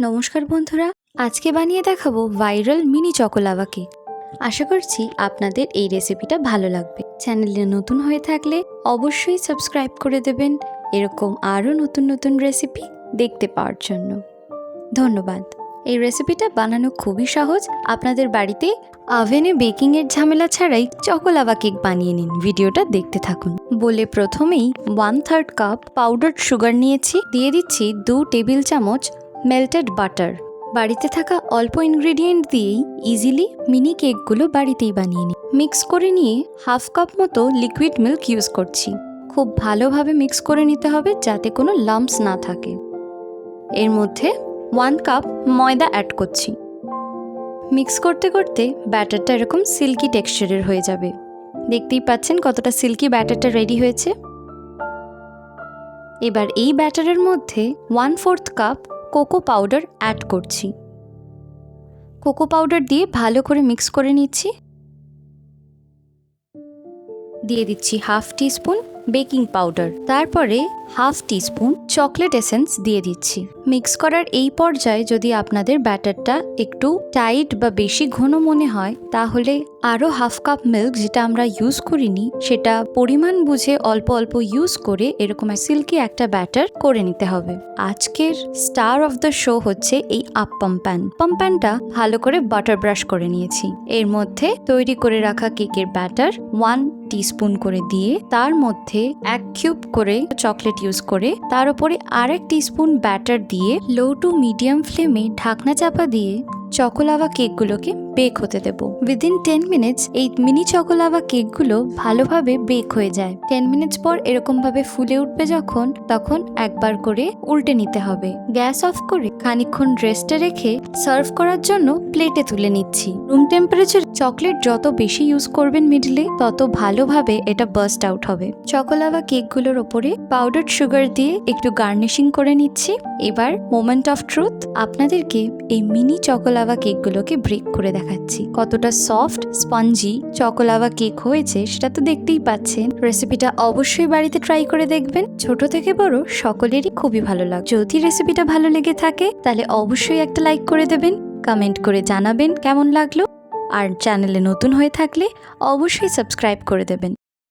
নমস্কার বন্ধুরা, আজকে বানিয়ে দেখাবো viral mini choco lava cake আশা করছি আপনাদের এই রেসিপিটা ভালো লাগবে। চ্যানেলে নতুন হয়ে থাকলে অবশ্যই সাবস্ক্রাইব করে দেবেন, এরকম আরও নতুন নতুন রেসিপি দেখতে পাওয়ার জন্য। ধন্যবাদ। এই রেসিপিটা বানানো খুবই সহজ। আপনাদের বাড়িতে আভেনে বেকিংয়ের ঝামেলা ছাড়াই চকোলাভা কেক বানিয়ে নিন। ভিডিওটা দেখতে থাকুন। বলে প্রথমেই one third cup powder sugar নিয়েছি। দিয়ে দিচ্ছি দু টেবিল চামচ মেল্টেড বাটার বাড়িতে থাকা অল্প ইনগ্রেডিয়েন্ট দিয়েই ইজিলি মিনি কেকগুলো বাড়িতেই বানিয়ে নিই মিক্স করে নিয়ে হাফ কাপ মতো লিকুইড মিল্ক ইউজ করছি। খুব ভালোভাবে মিক্স করে নিতে হবে যাতে কোনো লাম্পস না থাকে। এর মধ্যে ওয়ান কাপ ময়দা অ্যাড করছি। মিক্স করতে করতে ব্যাটারটা এরকম সিল্কি টেক্সচারের হয়ে যাবে। দেখতেই পাচ্ছেন কতটা সিল্কি ব্যাটারটা রেডি হয়েছে। এবার এই ব্যাটারের মধ্যে one fourth cup cocoa powder add করছি। কোকো পাউডার দিয়ে ভালো করে মিক্স করে নিচ্ছি। দিয়ে দিচ্ছি হাফ টিস্পুন বেকিং পাউডার। তারপরে হাফ টিস্পুন চকলেট এসেন্স দিয়ে দিচ্ছি। মিক্স করার এই পর্যায়ে যদি আপনাদের ব্যাটারটা একটু টাইট বা বেশি ঘন মনে হয়, তাহলে আরও হাফ কাপ মিল্ক যেটা আমরা ইউজ করিনি, সেটা পরিমাণ বুঝে অল্প অল্প ইউজ করে এরকম সিল্কি একটা ব্যাটার করে নিতে হবে। আজকের স্টার অফ দ্য শো হচ্ছে এই আপ্পাম প্যান। পাম প্যানটা ভালো করে বাটার ব্রাশ করে নিয়েছি। এর মধ্যে তৈরি করে রাখা কেকের ব্যাটার ওয়ান টিস্পুন করে দিয়ে, তার মধ্যে এক কিউব করে চকলেট ইউজ করে তার উপরে আরেক টিস্পুন ব্যাটার দিয়ে লো টু মিডিয়াম ফ্লেমে ঢাকনা চাপা দিয়ে চকোলাভা কেকগুলোকে বেক হতে দেবো। উইদিন টেন মিনিটস এই মিনি চকোলাভা কেকগুলো ভালোভাবে বেক হয়ে যায়। টেন মিনিটস পর এরকমভাবে ফুলে উঠবে যখন, তখন একবার করে উল্টে নিতে হবে। গ্যাস অফ করে খানিকক্ষণ রেস্টে রেখে সার্ভ করার জন্য প্লেটে তুলে নিচ্ছি। রুম টেম্পারেচার চকলেট যত বেশি ইউজ করবেন মিডলে তত ভালোভাবে এটা বার্স্ট আউট হবে। চকোলাভা কেকগুলোর ওপরে পাউডার সুগার দিয়ে একটু গার্নিশিং করে নিচ্ছি। এবার মোমেন্ট অফ ট্রুথ আপনাদেরকে এই মিনি চকোলাভা কেকগুলোকে ব্রেক করে দেখাচ্ছি। কতটা সফট, স্পঞ্জি চকোলাভা কেক হয়েছে সেটা তো দেখতেই পাচ্ছেন। রেসিপিটা অবশ্যই বাড়িতে ট্রাই করে দেখবেন। ছোট থেকে বড় সকলেরই খুবই ভালো লাগে যদি রেসিপিটা ভালো লেগে থাকে, তাহলে অবশ্যই একটা লাইক করে দেবেন, কমেন্ট করে জানাবেন কেমন লাগল। আর চ্যানেলে নতুন হয়ে থাকলে অবশ্যই সাবস্ক্রাইব করে দেবেন।